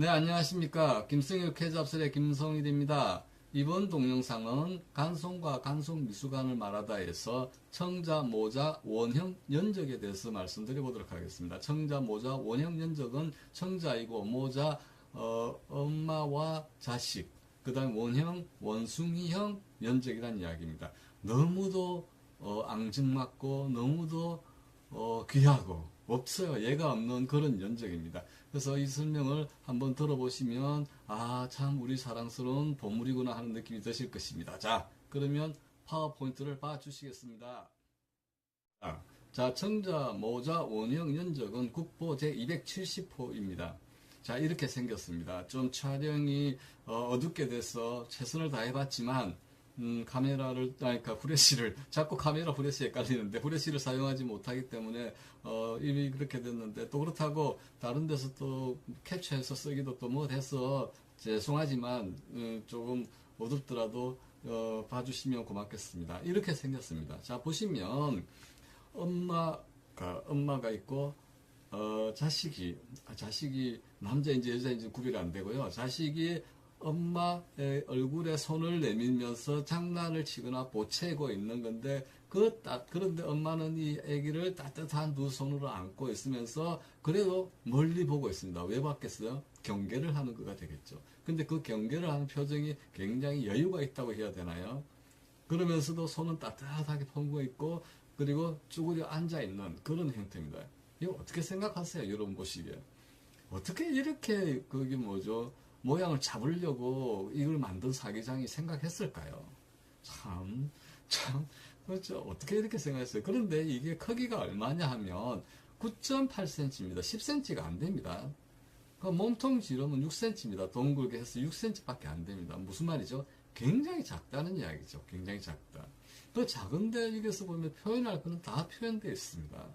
네, 안녕하십니까. 김성혁 해잡설의 김성일입니다. 이번 동영상은 간송과 간송 미수관을 말하다에서 청자, 모자, 원형 연적에 대해서 말씀드려 보도록 하겠습니다. 청자, 모자, 원형 연적은 청자이고 모자, 어, 엄마와 자식, 그 다음 원형, 원숭이형 연적이라는 이야기입니다. 너무도 어, 앙증맞고 너무도 어, 귀하고 없어요. 얘가 없는 그런 연적입니다. 그래서 이 설명을 한번 들어보시면 아 참 우리 사랑스러운 보물이구나 하는 느낌이 드실 것입니다. 자 그러면 파워포인트를 봐주시겠습니다. 자, 자 청자 모자 원형 연적은 국보 제 270호입니다. 자 이렇게 생겼습니다. 좀 촬영이 어, 둡게 돼서 최선을 다해봤지만 음, 카메라를, 아니, 그러니까 후레쉬를, 자꾸 카메라 후레쉬 헷갈리는데, 후레쉬를 사용하지 못하기 때문에, 어, 이미 그렇게 됐는데, 또 그렇다고, 다른 데서 또 캡처해서 쓰기도 또 뭐 해서, 죄송하지만, 음, 조금 어둡더라도, 어, 봐주시면 고맙겠습니다. 이렇게 생겼습니다. 자, 보시면, 엄마가, 엄마가 있고, 어, 자식이, 아, 자식이, 남자인지 여자인지 구별이 안 되고요. 자식이 엄마의 얼굴에 손을 내밀면서 장난을 치거나 보채고 있는 건데 그 따, 그런데 엄마는 이 아기를 따뜻한 두 손으로 안고 있으면서 그래도 멀리 보고 있습니다. 왜 봤겠어요? 경계를 하는 거가 되겠죠. 근데 그 경계를 하는 표정이 굉장히 여유가 있다고 해야 되나요? 그러면서도 손은 따뜻하게 펴고 있고 그리고 쭈그려 앉아 있는 그런 형태입니다. 이거 어떻게 생각하세요? 여러분 보시기에. 어떻게 이렇게 그게 뭐죠? 모양을 잡으려고 이걸 만든 사기장이 생각했을까요? 참, 참, 그렇죠. 어떻게 이렇게 생각했어요? 그런데 이게 크기가 얼마냐 하면 9.8cm입니다. 10cm가 안 됩니다. 그 몸통 지름은 6cm입니다. 동글게 해서 6cm밖에 안 됩니다. 무슨 말이죠? 굉장히 작다는 이야기죠. 굉장히 작다. 그 작은데 여기서 보면 표현할 거는 다 표현되어 있습니다.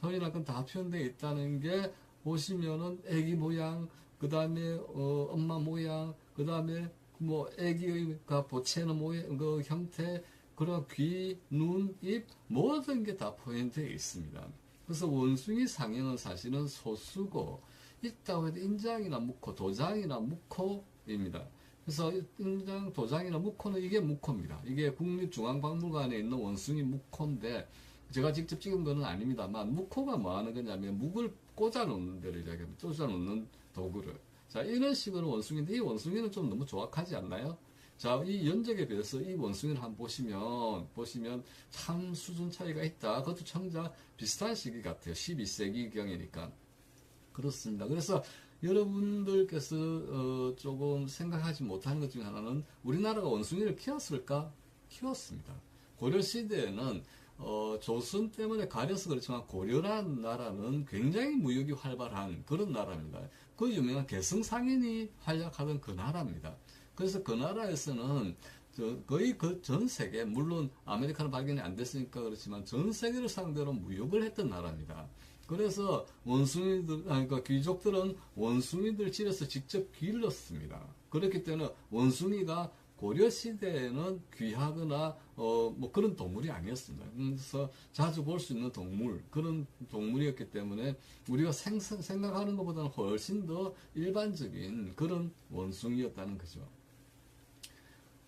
표현할 건 다 표현되어 있다는 게 보시면은 애기 모양, 그 다음에 어, 엄마 모양, 그 다음에 뭐 애기가 보채는 모양, 그 형태, 그런 귀, 눈, 입 모든 게 다 포인트에 있습니다. 그래서 원숭이 상형은 사실은 소수고 있다고 해도 인장이나 묵코, 도장이나 묵코입니다. 그래서 인장, 도장이나 묵코는 이게 묵코입니다. 이게 국립중앙박물관에 있는 원숭이 묵코인데 제가 직접 찍은 거는 아닙니다만 묵코가 뭐 하는 거냐면 묵을 꽂아 놓는 데를 이야기합니다. 꽂아 놓는 도구를. 자, 이런 식으로 원숭이인데 이 원숭이는 좀 너무 조악하지 않나요? 자, 이 연적에 비해서 이 원숭이를 한번 보시면, 보시면 참 수준 차이가 있다. 그것도 청자 비슷한 시기 같아요. 12세기경이니까. 그렇습니다. 그래서 여러분들께서 어, 조금 생각하지 못하는 것 중에 하나는 우리나라가 원숭이를 키웠을까? 키웠습니다. 고려 시대에는 어, 조선 때문에 가려서 그렇지만 고려라는 나라는 굉장히 무역이 활발한 그런 나라입니다. 그 유명한 개성상인이 활약하던 그 나라입니다. 그래서 그 나라에서는 저 거의 그 전 세계 물론 아메리카는 발견이 안 됐으니까 그렇지만 전 세계를 상대로 무역을 했던 나라입니다. 그래서 원숭이들 그러니까 귀족들은 원숭이들 집에서 직접 길렀습니다. 그렇기 때문에 원숭이가 고려 시대에는 귀하거나 어 뭐 그런 동물이 아니었습니다. 그래서 자주 볼 수 있는 동물 그런 동물이었기 때문에 우리가 생, 생각하는 것보다는 훨씬 더 일반적인 그런 원숭이였다는 거죠.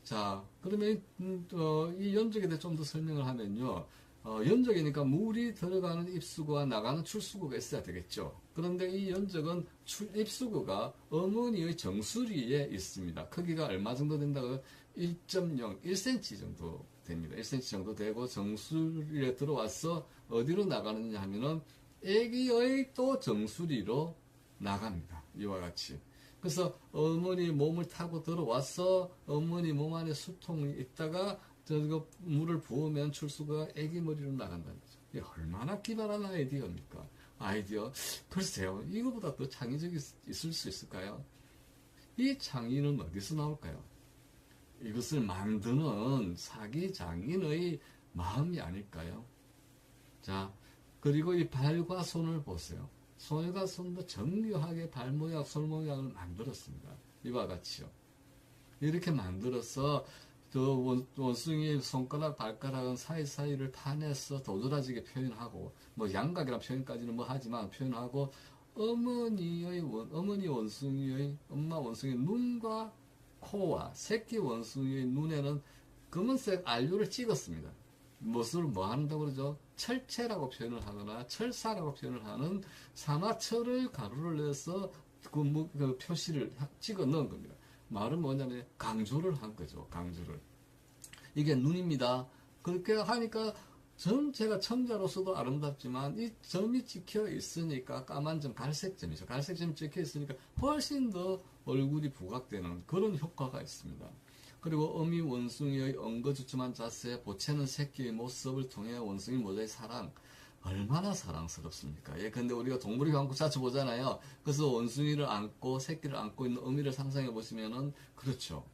자, 그러면 음, 어, 이 연적에 대해 좀 더 설명을 하면요. 어, 연적이니까 물이 들어가는 입수구와 나가는 출수구가 있어야 되겠죠. 그런데 이 연적은 출, 입수구가 어머니의 정수리에 있습니다. 크기가 얼마 정도 된다고요? 1.0, 1cm 정도 됩니다. 1cm 정도 되고 정수리에 들어와서 어디로 나가느냐 하면은 애기의 또 정수리로 나갑니다. 이와 같이. 그래서 어머니 몸을 타고 들어와서 어머니 몸 안에 수통이 있다가 저거 물을 부으면 출수가 애기 머리로 나간다는 거죠. 얼마나 기발한 아이디어입니까? 아이디어. 글쎄요. 이거보다 더 창의적이 있을 수 있을까요? 이 창의는 어디서 나올까요? 이것을 만드는 사기 장인의 마음이 아닐까요? 자, 그리고 이 발과 손을 보세요. 손과 손도 정교하게 발 모양, 손 모양을 만들었습니다. 이와 같이요. 이렇게 만들어서 저 원, 원숭이 손가락, 발가락은 사이사이를 파내서 도드라지게 표현하고, 뭐 양각이라는 표현까지는 뭐 하지만 표현하고, 어머니의 원, 어머니 원숭이의 엄마 원숭이의 눈과 코와 새끼 원숭이의 눈에는 검은색 알료를 찍었습니다. 무엇을 뭐 한다고 그러죠? 철체라고 표현을 하거나 철사라고 표현을 하는 산화철을 가루를 내서 그, 뭐- 그 표시를 하- 찍어 넣은 겁니다. 말은 뭐냐면 강조를 한 거죠. 강조를. 이게 눈입니다. 그렇게 하니까 전체가 청자로서도 아름답지만 이 점이 찍혀 있으니까 까만 점, 갈색 점이죠. 갈색 점이 찍혀 있으니까 훨씬 더 얼굴이 부각되는 그런 효과가 있습니다. 그리고 어미 원숭이의 엉거주춤한 자세, 보채는 새끼의 모습을 통해 원숭이 모자의 사랑, 얼마나 사랑스럽습니까? 예, 근데 우리가 동물의 왕국 자주 보잖아요. 그래서 원숭이를 안고, 새끼를 안고 있는 어미를 상상해 보시면은, 그렇죠.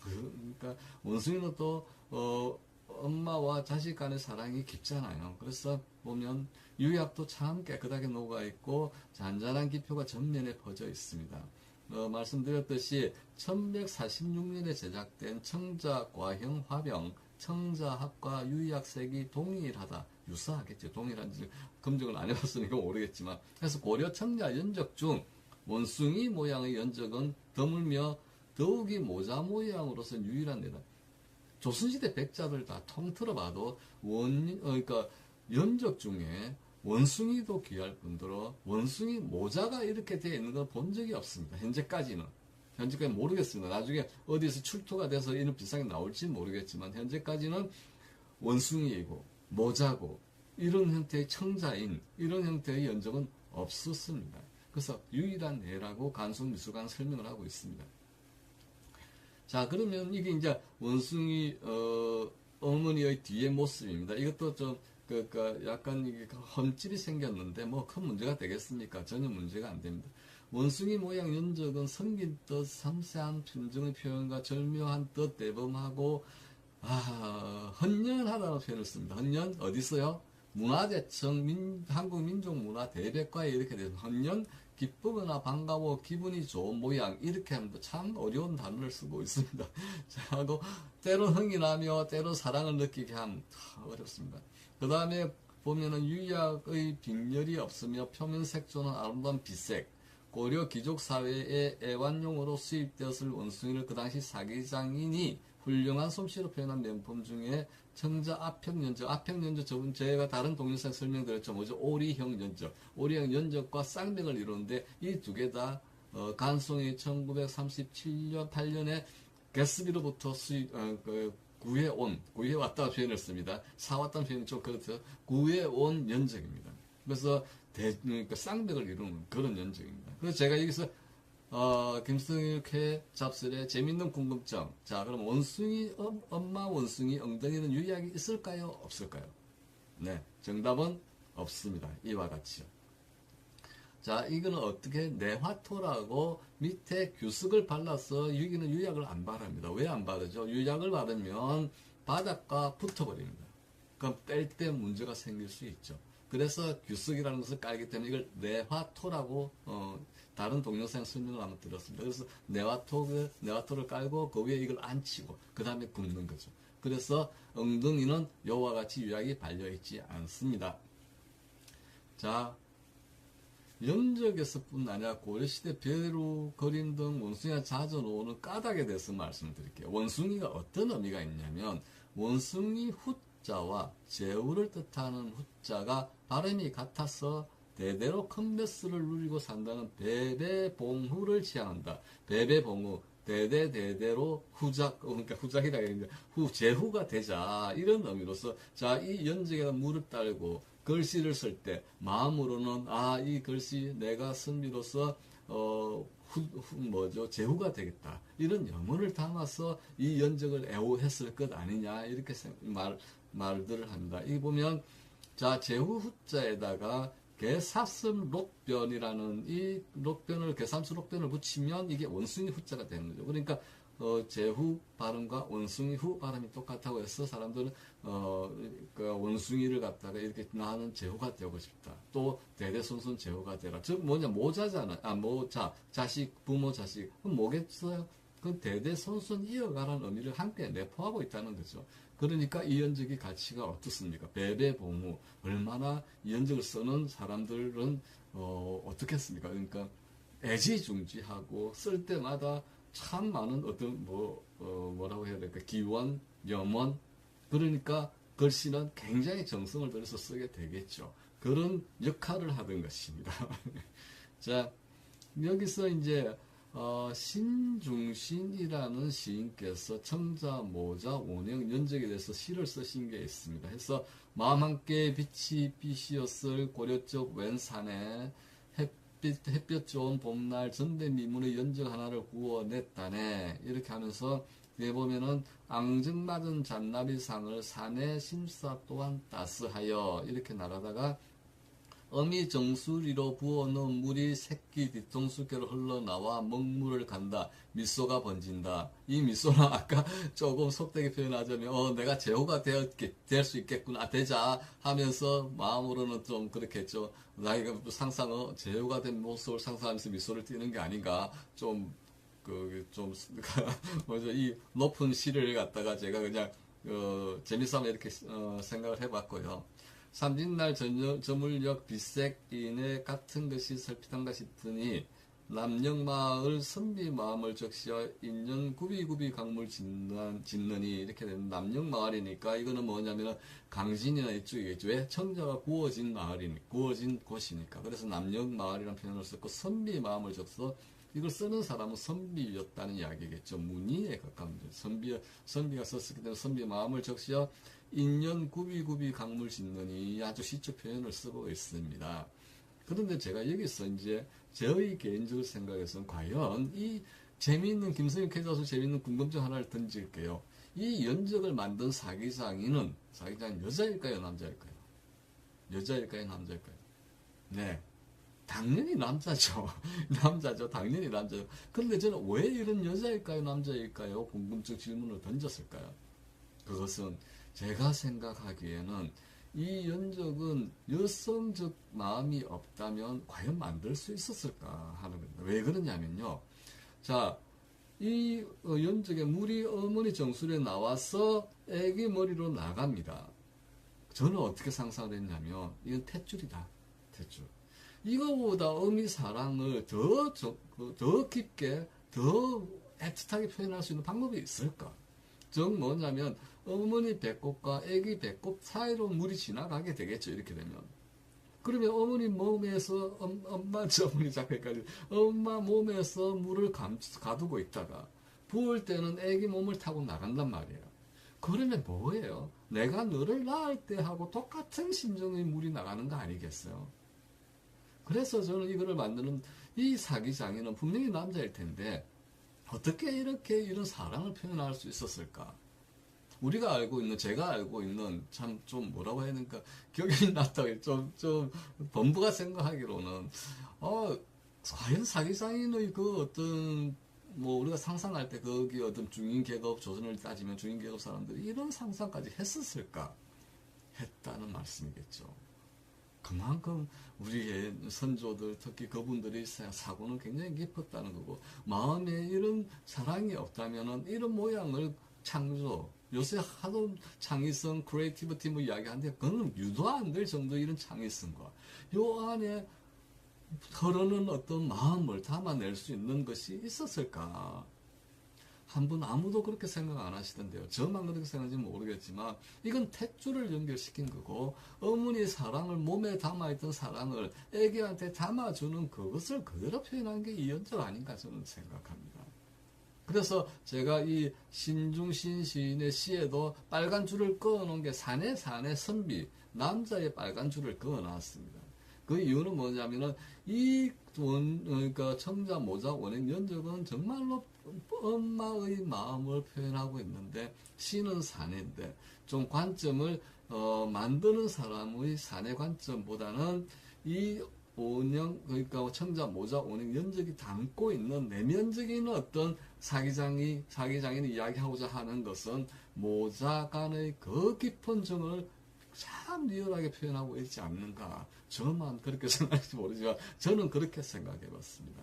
그- 그러니까 원숭이는 또, 어, 엄마와 자식 간의 사랑이 깊잖아요. 그래서 보면 유약도 참 깨끗하게 녹아 있고 잔잔한 기표가 전면에 퍼져 있습니다. 어, 말씀드렸듯이 1146년에 제작된 청자과형 화병, 청자합과 유약색이 동일하다. 유사하겠죠. 동일한지 검증을 안 해봤으니까 모르겠지만. 그래서 고려 청자 연적 중 원숭이 모양의 연적은 드물며 더욱이 모자 모양으로서 유일한 데다. 조선시대 백자들 다 통틀어 봐도 원, 어, 그러니까 연적 중에 원숭이도 귀할 뿐더러 원숭이 모자가 이렇게 되어 있는 걸 본 적이 없습니다. 현재까지는. 현재까지 모르겠습니다. 나중에 어디서 출토가 돼서 이런 비상이 나올지 모르겠지만 현재까지는 원숭이이고 모자고 이런 형태의 청자인 이런 형태의 연적은 없었습니다. 그래서 유일한 예라고 간송 미술관 설명을 하고 있습니다. 자, 그러면 이게 이제 원숭이, 어, 어머니의 뒤의 모습입니다. 이것도 좀, 그, 그, 약간 이게 험집이 생겼는데, 뭐 큰 문제가 되겠습니까? 전혀 문제가 안 됩니다. 원숭이 모양 연적은 성긴 뜻, 섬세한 품정의 표현과 절묘한 뜻 대범하고, 아, 헌연하다는 표현을 씁니다. 헌연, 어디 있어요? 문화대청, 민, 한국민족문화 대백과에 이렇게 되면 헌연, 기쁘거나 반가워 기분이 좋은 모양 이렇게 하면 참 어려운 단어를 쓰고 있습니다. 자, 하고 때로 흥이 나며 때로 사랑을 느끼게 함참 어렵습니다. 그 다음에 보면은 유약의 빈혈이 없으며 표면 색조는 아름다운 빛색 고려 귀족 사회의 애완용으로 수입되었을 원숭이를 그 당시 사기장인이 훌륭한 솜씨로 표현한 명품 중에 청자 압평연적, 압평연적 저분 제가 다른 동영상 설명드렸죠. 뭐죠? 오리형 연적. 오리형 연적과 쌍벽을 이루는데 이 두 개다 어, 간송이 1937년 8년에 게스비로부터 수입 어, 그, 구해온 구해왔다 표현을 씁니다. 사왔다는 표현이 좀 그렇죠. 구해온 연적입니다. 그래서 대, 그러니까 쌍벽을 이루는 그런 연적입니다. 그래서 제가 여기서 어, 김승일 회 잡설의 재밌는 궁금증. 자, 그럼 원숭이, 엄, 엄마 원숭이 엉덩이는 유약이 있을까요? 없을까요? 네, 정답은 없습니다. 이와 같이요. 자, 이거는 어떻게 내화토라고 밑에 규석을 발라서 여기는 유약을 안 바릅니다. 왜 안 바르죠? 유약을 바르면 바닥과 붙어버립니다. 그럼 뗄 때 문제가 생길 수 있죠. 그래서 규석이라는 것을 깔기 때문에 이걸 내화토라고 어, 다른 동영상 설명을 한번 들었습니다. 그래서 네와토를, 네와토를 깔고 그 위에 이걸 앉히고 그 다음에 굽는 거죠. 그래서 엉덩이는 요와 같이 유약이 발려있지 않습니다. 자, 연적에서뿐 아니라 고려시대 배로 그림 등 원숭이가 자주 나오는 까닭에 대해서 말씀드릴게요. 원숭이가 어떤 의미가 있냐면 원숭이 후자와 제후를 뜻하는 후자가 발음이 같아서 대대로 컨베스를 누리고 산다는 배배봉후를 지향한다. 배배봉후 대대대대로 후작 그러니까 후작이라 했는데 후 제후가 되자. 이런 의미로서 자 이 연적에다 무릎 달고 글씨를 쓸 때 마음으로는 아 이 글씨 내가 선비로서 어 후, 후, 뭐죠? 제후가 되겠다. 이런 염원을 담아서 이 연적을 애호했을 것 아니냐. 이렇게 생- 말 말들을 합니다. 이 보면 자 제후 후자에다가 개사슴 록변이라는 이 록변을 개삼수 록변을 붙이면 이게 원숭이 후자가 되는 거죠. 그러니까 어, 제후 발음과 원숭이 후 발음이 똑같다고 해서 사람들은 어, 그 원숭이를 갖다가 이렇게 나는 제후가 되고 싶다. 또 대대손손 제후가 되라. 즉 뭐냐 모자잖아. 아 모자 자식 부모 자식 그럼 뭐겠어요? 그 대대손손 이어가라는 의미를 함께 내포하고 있다는 거죠. 그러니까 이 연적이 가치가 어떻습니까? 배배봉우 얼마나 이 연적을 쓰는 사람들은 어, 어떻겠습니까? 그러니까 애지중지하고 쓸 때마다 참 많은 어떤 뭐 어, 뭐라고 해야 될까 기원, 염원 그러니까 글씨는 굉장히 정성을 들여서 쓰게 되겠죠. 그런 역할을 하던 것입니다. 자 여기서 이제 어, 신중신이라는 시인께서 청자, 모자, 원형, 연적에 대해서 시를 쓰신 게 있습니다. 해서 마음 함께 빛이 빛이었을 고려적 왼산에 햇빛, 햇볕 좋은 봄날 전대 미문의 연적 하나를 구워냈다네. 이렇게 하면서 뒤에 보면은 앙증맞은 잔나비상을 산에 심사 또한 따스하여 이렇게 나가다가 어미 정수리로 부어놓은 물이 새끼 뒤통수께로 흘러나와 먹물을 간다. 미소가 번진다. 이 미소는 아까 조금 속되게 표현하자면 어 내가 제호가 될수 있겠구나 되자 하면서 마음으로는 좀 그렇겠죠. 나이가 상상 어 제호가 된 모습을 상상하면서 미소를 띠는 게 아닌가 좀 그좀 뭐죠 이 높은 시를 갖다가 제가 그냥 어 재미삼아 이렇게 어, 생각을 해봤고요. 삼진날 저물역 빛색인의 같은 것이 설피한가 싶으니 남영마을 선비 마음을 적시어 인연 구비구비 강물 짓느니 이렇게 되는 남영마을이니까 이거는 뭐냐면 강진이나 이쪽이겠죠. 왜? 청자가 구워진 마을이니 구워진 곳이니까 그래서 남영마을이라는 표현을 썼고 선비 마음을 적서 이걸 쓰는 사람은 선비였다는 이야기겠죠. 문의에 가까운 선비 선비가 썼기 때문에 선비 마음을 적시어 인연 구비구비 강물 짓느니 아주 시적 표현을 쓰고 있습니다. 그런데 제가 여기서 이제 저의 개인적인 생각에서는 과연 이 재미있는 김성현 캐자수 재미있는 궁금증 하나를 던질게요. 이 연적을 만든 사기장인은 사기장 여자일까요, 남자일까요? 여자일까요, 남자일까요? 네. 당연히 남자죠. 남자죠. 당연히 남자죠. 그런데 저는 왜 이런 여자일까요, 남자일까요? 궁금증 질문을 던졌을까요? 그것은 제가 생각하기에는 이 연적은 여성적 마음이 없다면 과연 만들 수 있었을까 하는 겁니다. 왜 그러냐면요. 자, 이 어, 연적의 물이 어머니 정수리에 나와서 애기 머리로 나갑니다. 저는 어떻게 상상을 했냐면 이건 탯줄이다. 탯줄. 이거보다 어미 사랑을 더, 그, 더 깊게, 더 애틋하게 표현할 수 있는 방법이 있을까? 즉 뭐냐면 어머니 배꼽과 아기 배꼽 사이로 물이 지나가게 되겠죠. 이렇게 되면. 그러면 어머니 몸에서 엄, 엄마 저머니 작가까지 엄마 몸에서 물을 감, 가두고 있다가 부을 때는 아기 몸을 타고 나간단 말이에요. 그러면 뭐예요? 내가 너를 낳을 때 하고 똑같은 심정의 물이 나가는 거 아니겠어요? 그래서 저는 이거를 만드는 이 사기 장인은 분명히 남자일 텐데 어떻게 이렇게 이런 사랑을 표현할 수 있었을까? 우리가 알고 있는, 제가 알고 있는, 참, 좀 뭐라고 해야 되니까, 기억이 났다. 좀, 좀, 본부가 생각하기로는, 어, 과연 사기상인의 그 어떤, 뭐, 우리가 상상할 때 거기 어떤 중인계급 조선을 따지면 중인계급 사람들이 이런 상상까지 했었을까? 했다는 말씀이겠죠. 그만큼 우리의 선조들, 특히 그분들이 사고는 굉장히 깊었다는 거고, 마음에 이런 사랑이 없다면은 이런 모양을 창조, 요새 하도 창의성, 크리에이티비티 뭐 이야기하는데, 그건 유도 안 될 정도 이런 창의성과, 요 안에 흐르는 어떤 마음을 담아낼 수 있는 것이 있었을까? 한 분 아무도 그렇게 생각 안 하시던데요. 저만 그렇게 생각하는지 모르겠지만 이건 탯줄을 연결시킨 거고 어머니 사랑을 몸에 담아있던 사랑을 애기한테 담아주는 그것을 그대로 표현한 게 이연적 아닌가 저는 생각합니다. 그래서 제가 이 신중신 시인의 시에도 빨간 줄을 그어놓은 게 산에 산에 선비 남자의 빨간 줄을 그어놨습니다. 그 이유는 뭐냐면은 이 원, 그러니까 청자 모자 원행 연적은 정말로 엄마의 마음을 표현하고 있는데 시는 사내인데 좀 관점을 어, 만드는 사람의 사내 관점보다는 이 원형 그러니까 청자 모자 원형 연적이 담고 있는 내면적인 어떤 사기장이 사기장인이 이야기하고자 하는 것은 모자 간의 그 깊은 정을 참 리얼하게 표현하고 있지 않는가. 저만 그렇게 생각할지 모르지만 저는 그렇게 생각해 봤습니다.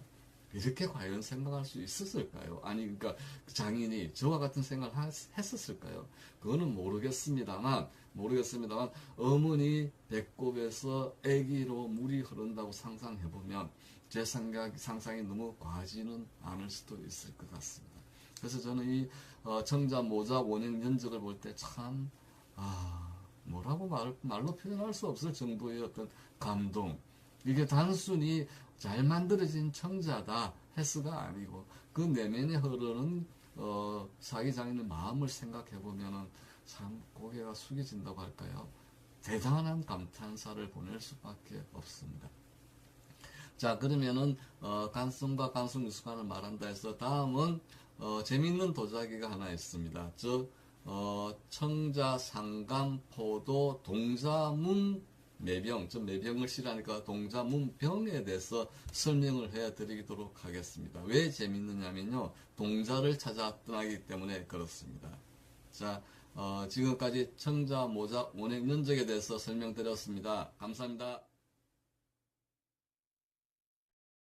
이렇게 과연 생각할 수 있었을까요? 아니, 그러니까 장인이 저와 같은 생각을 하- 했었을까요? 그거는 모르겠습니다만, 모르겠습니다만, 어머니 배꼽에서 아기로 물이 흐른다고 상상해 보면, 제 생각, 상상이 너무 과하지는 않을 수도 있을 것 같습니다. 그래서 저는 이 어, 청자 모자 원형 연적을 볼 때 참, 아, 뭐라고 말, 말로 표현할 수 없을 정도의 어떤 감동. 이게 단순히 잘 만들어진 청자다 헬스가 아니고 그 내면에 흐르는 어, 사기장인의 마음을 생각해 보면은 참 고개가 숙여진다고 할까요? 대단한 감탄사를 보낼 수밖에 없습니다. 자 그러면은 어, 간성과 간성 미숙관을 말한다 해서 다음은 어, 재밌는 도자기가 하나 있습니다. 즉 어, 청자 상감 포도 동자문 매병, 저 매병을 싫어하니까 동자 문병에 대해서 설명을 해드리도록 하겠습니다. 왜 재밌느냐면요, 동자를 찾아 떠나기 때문에 그렇습니다. 자, 어, 지금까지 청자 모자 원액 면적에 대해서 설명드렸습니다. 감사합니다.